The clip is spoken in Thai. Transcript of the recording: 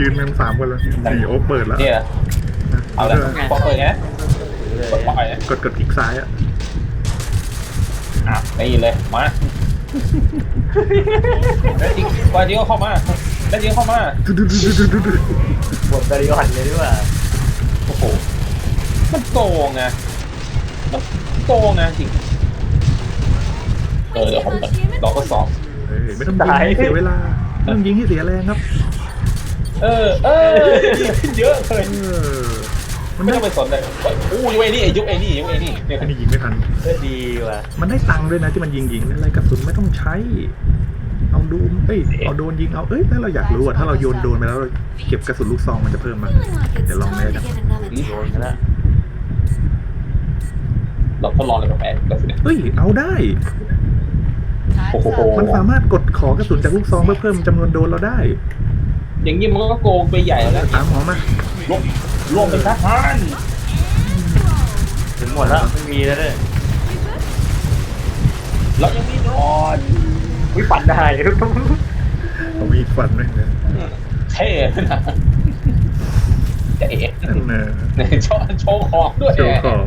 ยืนกันสามคนแล้วสี่โอ๊คเปิดแล้วเนี่ยเอาแล้วพอเปิดไงนะกดปล่อยนะกดกดคลิกซ้ายอะอะได้ยินเลยมาแล้วจริงวาดิโอเข้ามาแล้วจริงเข้ามาดุดดุดดุดดุดดุดดุดบทบริหารเลยดีกว่าโอ้โหมันโกงไงมันโกงไงจริงเออเดี๋ยวผมลองทดสอบเฮ้ยไม่ต้องยิงให้เสียเวลาไม่ต้องยิงให้เสียแรงครับ เออ เออขึ้นเยอะเลยเออมันไม่ได้ต้องไปสนเลยอู้ยุคไอ้นี่ยุคไอ้นี่ยุคไอ้นี่เนี่ยอันนี้ยิงไม่ทัน ก็ดีว่ะมันได้ตังค์ด้วยนะที่มันยิงยิงอะไรกระสุนไม่ต้องใช้ เอาดูมเอ้ยเอาโดนยิงเอาเอ้ยถ้าเราอยากรู้อะถ้าเราโยนโดนไปแล้วเราเก็บกระสุนลูกซองมันจะเพิ่มมา Feeling like it's Để lòng time mẹ to đặt. get another โดนกันละเราทดลองเลยกับแฟนก็สิเนี่ย เอ้ยเอาได้โอ้โหมันสามารถกดขอกระสุนจากลูกซองเพื่อเพิ่มจำนวนโดนเราได้ อย่างนี้มันก็โกงไปใหญ่แล้วตามหมอมารวมรวมเป็นทหารถึงหมดแล้วไม่มีแล้วเนี่ยเรายังมีโดนวิปันได้เอามีดฟันด้วยเนี่ยเท่นะจะเอ๋นั่นน่ะเนี่ยโชว์โชว์ของด้วยโชว์ของ